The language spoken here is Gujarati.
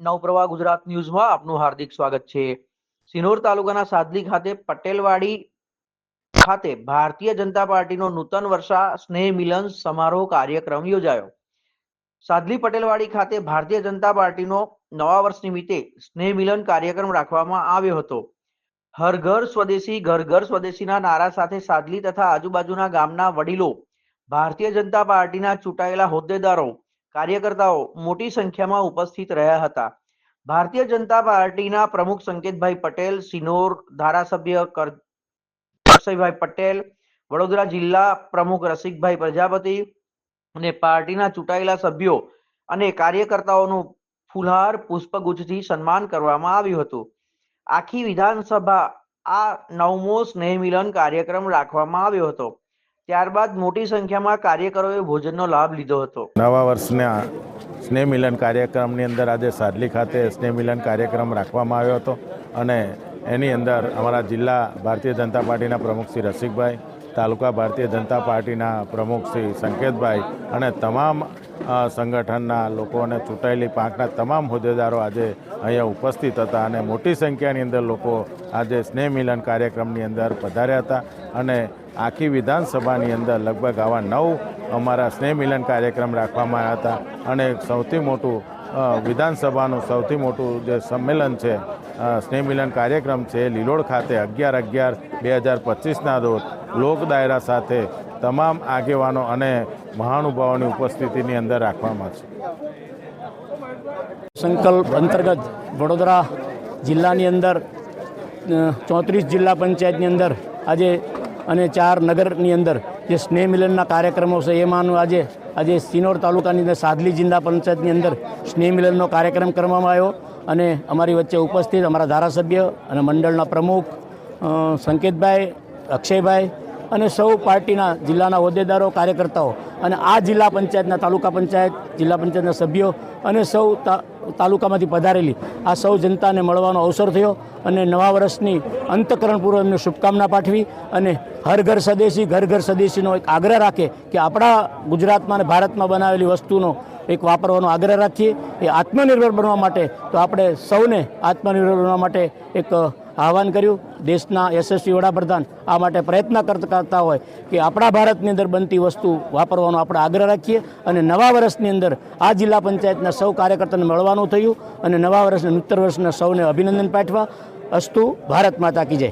નવપ્રવાહ ગુજરાત ન્યૂઝમાં આપનું હાર્દિક સ્વાગત છે. સિનોર તાલુકાના સાદલી ખાતે પટેલવાડી ખાતે ભારતીય જનતા પાર્ટીનો નૂતન વર્ષા સ્નેહ મિલન સમારોહ કાર્યક્રમ યોજાયો. સાદલી પટેલવાડી ખાતે ભારતીય જનતા પાર્ટીનો નવા વર્ષ નિમિત્તે સ્નેહ મિલન કાર્યક્રમ રાખવામાં આવ્યો હતો. હર ઘર સ્વદેશી, ઘર ઘર સ્વદેશીના નારા સાથે સાદલી તથા આજુબાજુના ગામના વડીલો ભારતીય જનતા પાર્ટીના ચૂંટાયેલા હોદ્દેદારો કાર્યકર્તાઓ મોટી સંખ્યામાં ઉપસ્થિત રહ્યા હતા. ભારતીય જનતા પાર્ટીના પ્રમુખ સંકેતભાઈ પટેલ, સિનોર ધારાસભ્ય અક્ષયભાઈ પટેલ, વડોદરા જિલ્લા પ્રમુખ રસિકભાઈ પ્રજાપતિ અને પાર્ટીના ચૂંટાયેલા સભ્યો અને કાર્યકર્તાઓનું ફુલહાર પુષ્પગુચ્છથી સન્માન કરવામાં આવ્યું હતું. આખી વિધાનસભા આ નવમો સ્નેહ મિલન કાર્યક્રમ રાખવામાં આવ્યો હતો. ત્યારબાદ મોટી સંખ્યામાં કાર્યકરોએ ભોજનનો લાભ લીધો હતો. નવા વર્ષના સ્નેહ મિલન કાર્યક્રમની અંદર આજે સાદલી ખાતે સ્નેહ મિલન કાર્યક્રમ રાખવામાં આવ્યો હતો અને એની અંદર અમારા જિલ્લા ભારતીય જનતા પાર્ટીના પ્રમુખ શ્રી રસિકભાઈ તાલુકા ભારતીય જનતા પાર્ટીના પ્રમુખ શ્રી સંકેતભાઈ અને તમામ સંગઠનના લોકો અને ચૂંટાયેલી પાંખના તમામ હોદ્દેદારો આજે અહીંયા ઉપસ્થિત હતા અને મોટી સંખ્યાની અંદર લોકો આજે સ્નેહ મિલન કાર્યક્રમની અંદર પધાર્યા હતા અને આખી વિધાનસભાની અંદર લગભગ આવા નવ અમારા સ્નેહ મિલન કાર્યક્રમ રાખવામાં આવ્યા હતા અને સૌથી મોટું વિધાનસભાનું સૌથી મોટું જે સંમેલન છે સ્નેહ મિલન કાર્યક્રમ છે લીલોડ ખાતે અગિયાર અગિયાર બે હજાર પચીસના રોજ લોક દાયરા સાથે તમામ આગેવાનો અને મહાનુભાવોની ઉપસ્થિતિની અંદર રાખવામાં છે. સંકલ્પ અંતર્ગત વડોદરા જિલ્લાની અંદર ચોત્રીસ જિલ્લા પંચાયતની અંદર આજે અને ચાર નગરની અંદર જે સ્નેહ મિલનના કાર્યક્રમો છે એમાંનું આજે આજે સિનોર તાલુકાની અંદર સાદલી જિલ્લા પંચાયતની અંદર સ્નેહ મિલનનો કાર્યક્રમ કરવામાં આવ્યો અને અમારી વચ્ચે ઉપસ્થિત અમારા ધારાસભ્ય અને મંડળના પ્રમુખ સંકેતભાઈ, અક્ષયભાઈ અને સૌ પાર્ટીના જિલ્લાના હોદ્દેદારો, કાર્યકર્તાઓ અને આ જિલ્લા પંચાયતના તાલુકા પંચાયત, જિલ્લા પંચાયતના સભ્યો અને સૌ તાલુકામાંથી પધારેલી આ સૌ જનતાને મળવાનો અવસર થયો અને નવા વર્ષની અંતકરણપૂર્વક એમને શુભકામના પાઠવી અને હર ઘર સ્વદેશી, ઘર ઘર સ્વદેશીનો એક આગ્રહ રાખે કે આપણા ગુજરાતમાં અને ભારતમાં બનાવેલી વસ્તુનો એક વાપરવાનો આગ્રહ રાખીએ. એ આત્મનિર્ભર બનવા માટે તો આપણે સૌને આત્મનિર્ભર બનવા માટે એક આહવાન કર્યું દેશના યશસ્વી વડાપ્રધાન આ માટે પ્રયત્ન કરતા હોય કે આપણા ભારતની અંદર બનતી વસ્તુ વાપરવાનો આપણે આગ્રહ રાખીએ અને નવા વર્ષની અંદર આ જિલ્લા પંચાયતના સૌ કાર્યકર્તાને મળવાનું થયું અને નવા વર્ષને, નૂતન વર્ષના સૌને અભિનંદન પાઠવા. અસ્તુ ભારત માતા કી જય.